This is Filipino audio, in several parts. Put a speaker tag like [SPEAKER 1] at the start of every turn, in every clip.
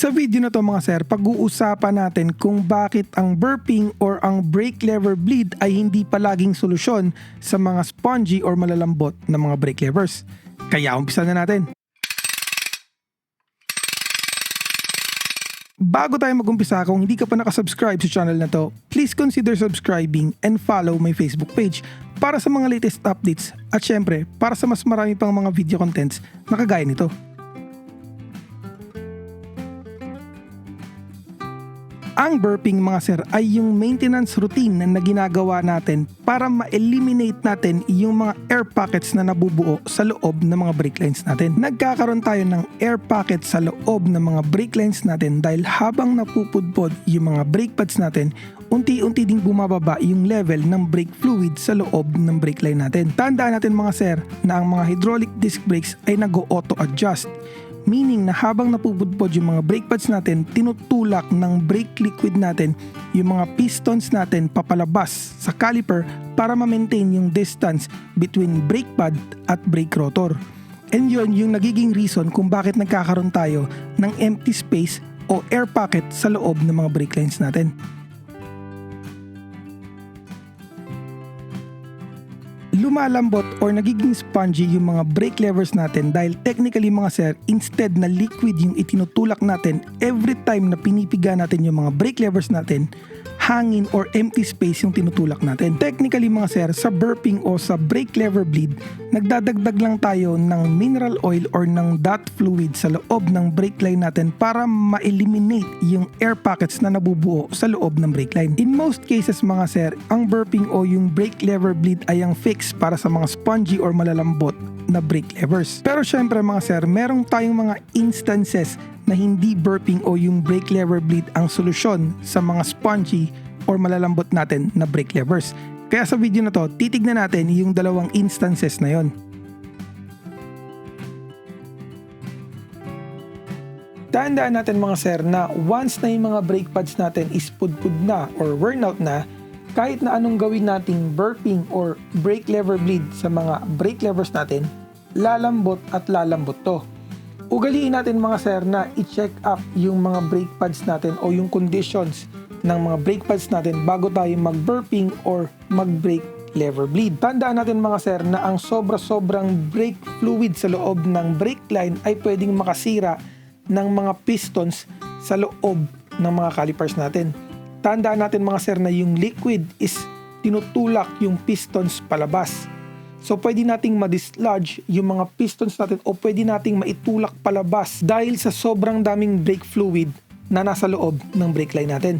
[SPEAKER 1] Sa video na to mga sir, pag-uusapan natin kung bakit ang burping or ang brake lever bleed ay hindi palaging solusyon sa mga spongy or malalambot na mga brake levers. Kaya umpisa na natin. Bago tayo mag-umpisa, kung hindi ka pa nakasubscribe sa channel na to, please consider subscribing and follow my Facebook page para sa mga latest updates at syempre para sa mas marami pang mga video contents na kagaya nito. Ang burping mga sir ay yung maintenance routine na ginagawa natin para ma-eliminate natin yung mga air pockets na nabubuo sa loob ng mga brake lines natin. Nagkakaroon tayo ng air pockets sa loob ng mga brake lines natin dahil habang napupudpod yung mga brake pads natin, unti-unti ding bumababa yung level ng brake fluid sa loob ng brake line natin. Tandaan natin mga sir na ang mga hydraulic disc brakes ay nag-auto adjust Meaning na habang napupudpod yung mga brake pads natin, tinutulak ng brake liquid natin yung mga pistons natin papalabas sa caliper para ma-maintain yung distance between brake pad at brake rotor. And yun yung nagiging reason kung bakit nagkakaroon tayo ng empty space o air pocket sa loob ng mga brake lines natin. Lumalambot or nagiging spongy yung mga brake levers natin dahil technically mga sir, instead na liquid yung itinutulak natin every time na pinipiga natin yung mga brake levers natin, hangin or empty space yung tinutulak natin. Technically mga sir, sa burping o sa brake lever bleed, nagdadagdag lang tayo ng mineral oil or ng dot fluid sa loob ng brake line natin para ma-eliminate yung air pockets na nabubuo sa loob ng brake line. In most cases mga sir, ang burping o yung brake lever bleed ay ang fix para sa mga spongy or malalambot na brake levers. Pero syempre mga sir, merong tayong mga instances na hindi burping o yung brake lever bleed ang solusyon sa mga spongy or malalambot natin na brake levers. Kaya sa video na to, titignan natin yung dalawang instances na yon. Tandaan natin mga sir na once na yung mga brake pads natin is pudpud na or worn out na, kahit na anong gawin nating burping or brake lever bleed sa mga brake levers natin, lalambot at lalambot to. Ugaliin natin mga sir na i-check up yung mga brake pads natin o yung conditions ng mga brake pads natin bago tayo mag-burping or mag-brake lever bleed. Tandaan natin mga sir na ang sobra-sobrang brake fluid sa loob ng brake line ay pwedeng makasira ng mga pistons sa loob ng mga calipers natin. Tandaan natin mga sir na yung liquid is tinutulak yung pistons palabas So pwede nating ma-dislodge yung mga pistons natin o pwede nating maitulak palabas dahil sa sobrang daming brake fluid na nasa loob ng brake line natin.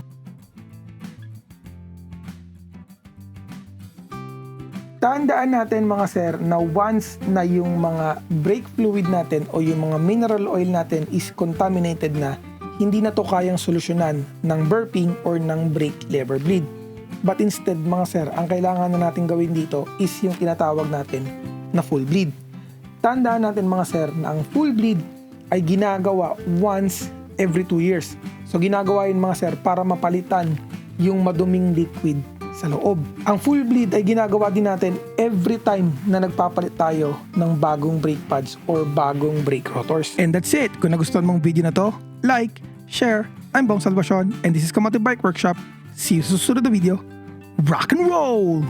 [SPEAKER 1] Tandaan natin mga sir na once na yung mga brake fluid natin o yung mga mineral oil natin is contaminated na, hindi na to kayang solusyonan ng burping or ng brake lever bleed. But instead mga sir, ang kailangan na natin gawin dito is yung tinatawag natin na full bleed. Tandaan natin mga sir na ang full bleed ay ginagawa once every 2 years. So ginagawa yun mga sir para mapalitan yung maduming liquid sa loob. Ang full bleed ay ginagawa din natin every time na nagpapalit tayo ng bagong brake pads or bagong brake rotors. And that's it. Kung nagustuhan mong video na to, like, share. I'm Bong Salvacion and this is Kamate Bike Workshop. See you sa susunod na video. Rock and roll!